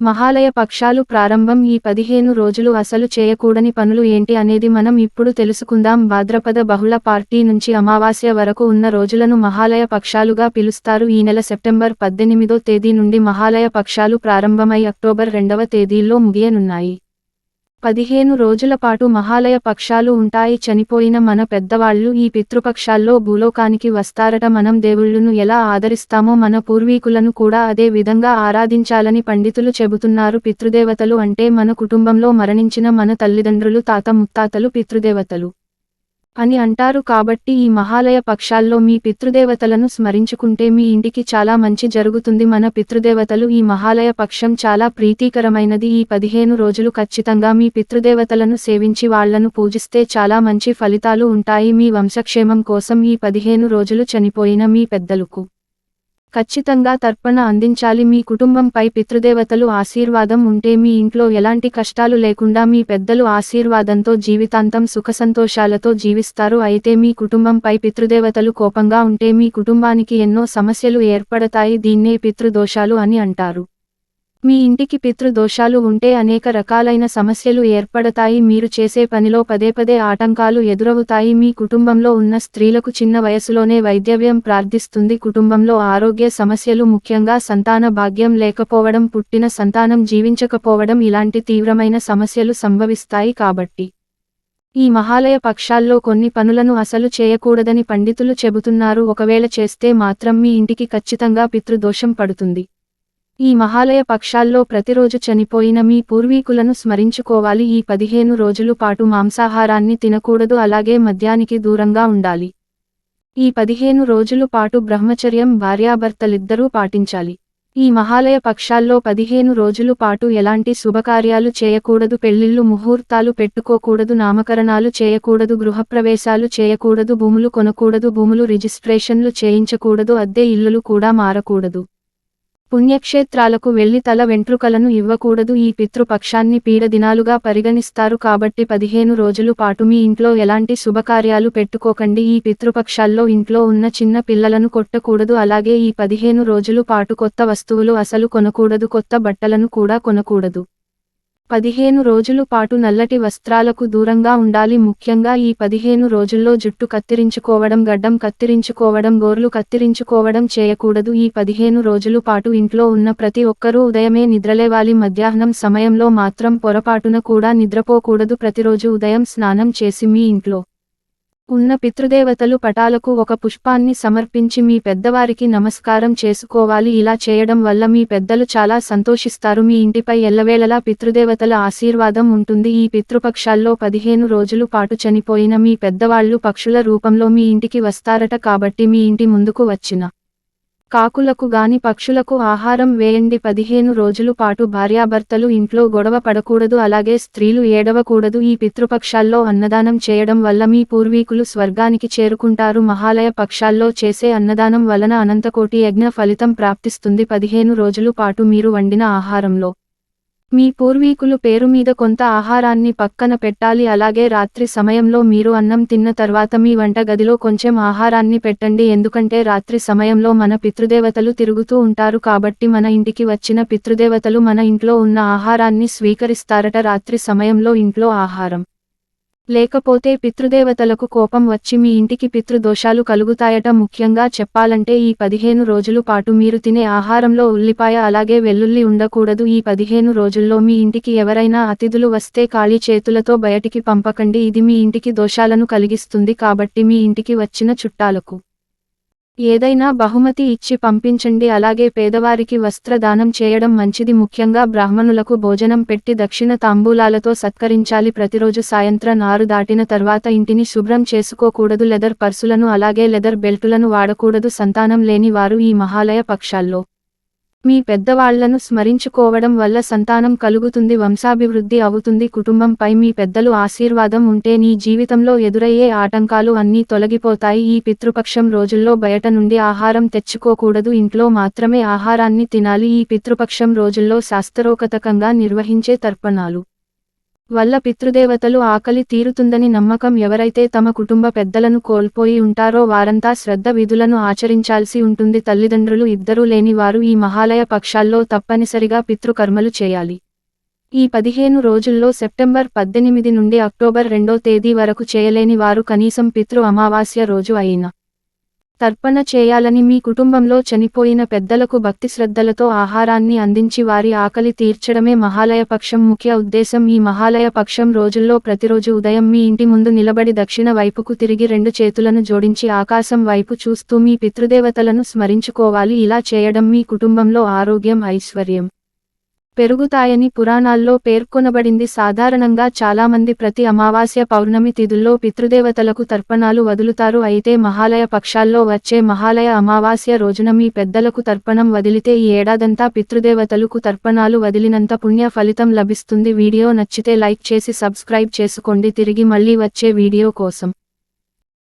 మహాలయ పక్షాలు ప్రారంభం ఈ పదిహేను రోజులు అసలు చేయకూడని పనులు ఏంటి అనేది మనం ఇప్పుడు తెలుసుకుందాం. భాద్రపద బహుళ పార్టీ నుంచి అమావాస్య వరకు ఉన్న రోజులను మహాలయ పక్షాలుగా పిలుస్తారు. ఈ నెల సెప్టెంబర్ పద్దెనిమిదో తేదీ నుండి మహాలయ పక్షాలు ప్రారంభమై అక్టోబర్ రెండవ తేదీల్లో ముగియనున్నాయి. పదిహేను రోజుల పాటు మహాలయ పక్షాలు ఉంటాయి. చనిపోయిన మన పెద్దవాళ్ళు ఈ పితృపక్షాల్లో భూలోకానికి వస్తారట. మనం దేవుళ్ళను ఎలా ఆదరిస్తామో మన పూర్వీకులను కూడా అదే విధంగా ఆరాధించాలని పండితులు చెబుతున్నారు. పితృదేవతలు అంటే మన కుటుంబంలో మరణించిన మన తల్లిదండ్రులు తాత ముత్తాతలు పితృదేవతలు. అని అంటారు కాబట్టి ఈ మహాలయ పక్షాల్లో మీ పితృదేవతలను స్మరించుకుంటే మీ ఇంటికి చాలా మంచి జరుగుతుంది. మన పితృదేవతలు ఈ మహాలయ పక్షం చాలా ప్రీతికరమైనది. ఈ పదిహేను రోజులు ఖచ్చితంగా మీ పితృదేవతలను సేవించి వాళ్ళను పూజిస్తే చాలా మంచి ఫలితాలు ఉంటాయి. మీ వంశక్షేమం కోసం ఈ పదిహేను రోజులు చనిపోయిన మీ పెద్దలకు ఖచ్చితంగా తర్పణ అందించాలి. మీ కుటుంబంపై పితృదేవతలు ఆశీర్వాదం ఉంటే మీ ఇంట్లో ఎలాంటి కష్టాలు లేకుండా మీ పెద్దలు ఆశీర్వాదంతో జీవితాంతం సుఖసంతోషాలతో జీవిస్తారు. అయితే మీ కుటుంబంపై పితృదేవతలు కోపంగా ఉంటే మీ కుటుంబానికి ఎన్నో సమస్యలు ఏర్పడతాయి. దీన్నే పితృదోషాలు అని అంటారు. మీ ఇంటికి పితృదోషాలు ఉంటే అనేక రకాలైన సమస్యలు ఏర్పడతాయి. మీరు చేసే పనిలో పదే పదే ఆటంకాలు ఎదురవుతాయి. మీ కుటుంబంలో ఉన్న స్త్రీలకు చిన్న వయసులోనే వైద్యవ్యం ప్రార్థిస్తుంది. కుటుంబంలో ఆరోగ్య సమస్యలు ముఖ్యంగా సంతాన భాగ్యం లేకపోవడం పుట్టిన సంతానం జీవించకపోవడం ఇలాంటి తీవ్రమైన సమస్యలు సంభవిస్తాయి కాబట్టి. ఈ మహాలయ పక్షాల్లో కొన్ని పనులను అసలు చేయకూడదని పండితులు చెబుతున్నారు. ఒకవేళ చేస్తే మాత్రం మీ ఇంటికి ఖచ్చితంగా పితృదోషం పడుతుంది. ఈ మహాలయ పక్షాల్లో ప్రతిరోజు చనిపోయిన మీ పూర్వీకులను స్మరించుకోవాలి. ఈ పదిహేను రోజులు పాటు మాంసాహారాన్ని తినకూడదు అలాగే మద్యానికి దూరంగా ఉండాలి. ఈ పదిహేను రోజులు పాటు బ్రహ్మచర్యం భార్యాభర్తలిద్దరూ పాటించాలి. ఈ మహాలయ పక్షాల్లో పదిహేను రోజులు పాటు ఎలాంటి శుభకార్యాలు చేయకూడదు. పెళ్ళిళ్ళు ముహూర్తాలు పెట్టుకోకూడదు నామకరణాలు చేయకూడదు గృహప్రవేశాలు చేయకూడదు భూములు కొనకూడదు భూములు రిజిస్ట్రేషన్లు చేయించకూడదు అద్దె ఇల్లులు కూడా మారకూడదు. పుణ్యక్షేత్రాలకు వెళ్ళి తల వెంట్రుకలను ఇవ్వకూడదు. ఈ పితృపక్షాన్ని పీడదినాలుగా పరిగణిస్తారు కాబట్టి పదిహేను రోజులు పాటు మీ ఇంట్లో ఎలాంటి శుభకార్యాలు పెట్టుకోకండి. ఈ పితృపక్షాల్లో ఇంట్లో ఉన్న చిన్న పిల్లలను కొట్టకూడదు. అలాగే ఈ పదిహేను రోజులు పాటు కొత్త వస్తువులు అసలు కొనకూడదు. కొత్త బట్టలను కూడా కొనకూడదు. పదిహేను రోజులు పాటు నల్లటి వస్త్రాలకు దూరంగా ఉండాలి. ముఖ్యంగా ఈ పదిహేను రోజుల్లో జుట్టు కత్తిరించుకోవడం గడ్డం కత్తిరించుకోవడం గోర్లు కత్తిరించుకోవడం చేయకూడదు. ఈ పదిహేను రోజులు పాటు ఇంట్లో ఉన్న ప్రతి ఒక్కరూ ఉదయమే నిద్రలేవాలి. మధ్యాహ్నం సమయంలో మాత్రం పొరపాటున కూడా నిద్రపోకూడదు. ప్రతిరోజు ఉదయం స్నానం చేసి మీ ఇంట్లో ఉన్న పితృదేవతలు పటాలకు ఒక పుష్పాన్ని సమర్పించి మీ పెద్దవారికి నమస్కారం చేసుకోవాలి. ఇలా చేయడం వల్ల మీ పెద్దలు చాలా సంతోషిస్తారు. మీ ఇంటిపై ఎల్లవేళలా పితృదేవతల ఆశీర్వాదం ఉంటుంది. ఈ పితృపక్షాల్లో పదిహేను రోజులు పాటు చనిపోయిన మీ పెద్దవాళ్ళు పక్షుల రూపంలో మీ ఇంటికి వస్తారట కాబట్టి మీ ఇంటి ముందుకు వచ్చిన కాకులకు గాని పక్షులకు ఆహారం వేయండి. పదిహేను రోజులు పాటు భార్యాభర్తలు ఇంట్లో గొడవ పడకూడదు. అలాగే స్త్రీలు ఏడవకూడదు. ఈ పితృపక్షాల్లో అన్నదానం చేయడం వల్ల మీ పూర్వీకులు స్వర్గానికి చేరుకుంటారు. మహాలయ పక్షాల్లో చేసే అన్నదానం వలన అనంతకోటి యజ్ఞ ఫలితం ప్రాప్తిస్తుంది. పదిహేను రోజులు పాటు మీరు వండిన ఆహారంలో మీ పూర్వీకులు పేరు మీద కొంత ఆహారాన్ని పక్కన పెట్టాలి అలాగే రాత్రి సమయంలో మీరు అన్నం తిన్న తర్వాత మీ వంట గదిలో కొంచెం ఆహారాన్ని పెట్టండి ఎందుకంటే రాత్రి సమయంలో మన పితృదేవతలు తిరుగుతూ ఉంటారు కాబట్టి మన ఇంటికి వచ్చిన పితృదేవతలు మన ఇంట్లో ఉన్న ఆహారాన్ని స్వీకరిస్తారట. రాత్రి సమయంలో ఇంట్లో ఆహారం. లేకపోతే పితృదేవతలకు కోపం వచ్చి మీ ఇంటికి పితృదోషాలు కలుగుతాయట. ముఖ్యంగా చెప్పాలంటే ఈ పదిహేను రోజులు పాటు మీరు తినే ఆహారంలో ఉల్లిపాయ అలాగే వెల్లుల్లి ఉండకూడదు. ఈ పదిహేను రోజుల్లో మీ ఇంటికి ఎవరైనా అతిథులు వస్తే ఖాళీ చేతులతో బయటికి పంపకండి. ఇది మీ ఇంటికి దోషాలను కలిగిస్తుంది కాబట్టి మీ ఇంటికి వచ్చిన చుట్టాలకు ఏదైనా బహుమతి ఇచ్చి పంపించండి అలాగే పేదవారికి వస్త్రదానం చేయడం మంచిది. ముఖ్యంగా బ్రాహ్మణులకు భోజనం పెట్టి దక్షిణ తాంబూలాలతో సత్కరించాలి. ప్రతిరోజు సాయంత్రం ఆరు దాటిన తర్వాత ఇంటిని శుభ్రం చేసుకోకూడదు. లెదర్ పర్సులను అలాగే లెదర్ బెల్టులను వాడకూడదు. సంతానం లేని వారు ఈ మహాలయ పక్షాల్లో మీ పెద్దవాళ్ళను స్మరించుకోవడం వల్ల సంతానం కలుగుతుంది వంశాభివృద్ధి అవుతుంది కుటుంబంపై మీ పెద్దలు ఆశీర్వాదం ఉంటే నీ జీవితంలో ఎదురయ్యే ఆటంకాలు అన్నీ తొలగిపోతాయి. ఈ పితృపక్షం రోజుల్లో బయట నుండి ఆహారం తెచ్చుకోకూడదు ఇంట్లో మాత్రమే ఆహారాన్ని తినాలి. ఈ పితృపక్షం రోజుల్లో శాస్త్రోకతకంగా నిర్వహించే తర్పణాలు. వల్ల పితృదేవతలు ఆకలి తీరుతుందని నమ్మకం ఎవరైతే తమ కుటుంబ పెద్దలను కోల్పోయి ఉంటారో వారంతా శ్రద్ధ విధులను ఆచరించాల్సి ఉంటుంది. తల్లిదండ్రులు ఇద్దరూ లేని వారు ఈ మహాలయ పక్షాల్లో తప్పనిసరిగా పితృకర్మలు చేయాలి. ఈ పదిహేను రోజుల్లో సెప్టెంబర్ పద్దెనిమిది నుండి అక్టోబర్ రెండో తేదీ వరకు చేయలేని వారు కనీసం పితృ అమావాస్య రోజు అయిన తర్పణ చేయాలని మీ కుటుంబంలో చనిపోయిన పెద్దలకు భక్తి శ్రద్ధలతో ఆహారాన్ని అందించి వారి ఆకలి తీర్చడమే మహాలయ పక్షం ముఖ్య ఉద్దేశం. ఈ మహాలయ పక్షం రోజుల్లో ప్రతిరోజు ఉదయం మీ ఇంటి ముందు నిలబడి దక్షిణ వైపుకు తిరిగి రెండు చేతులను జోడించి ఆకాశం వైపు చూస్తూ మీ పితృదేవతలను స్మరించుకోవాలి. ఇలా చేయడం మీ కుటుంబంలో ఆరోగ్యం ఐశ్వర్యం. పెరుగుతాయని పురాణాల్లో పేర్కొనబడింది. సాధారణంగా చాలామంది ప్రతి అమావాస్య పౌర్ణమి తిథుల్లో పితృదేవతలకు తర్పణాలు వదులుతారు. అయితే మహాలయ పక్షాల్లో వచ్చే మహాలయ అమావాస్య రోజున మీ పెద్దలకు తర్పణం వదిలితే ఈ ఏడాదంతా పితృదేవతలకు తర్పణాలు వదిలినంత పుణ్య ఫలితం లభిస్తుంది. వీడియో నచ్చితే లైక్ చేసి సబ్స్క్రైబ్ చేసుకోండి. తిరిగి మళ్ళీ వచ్చే వీడియో కోసం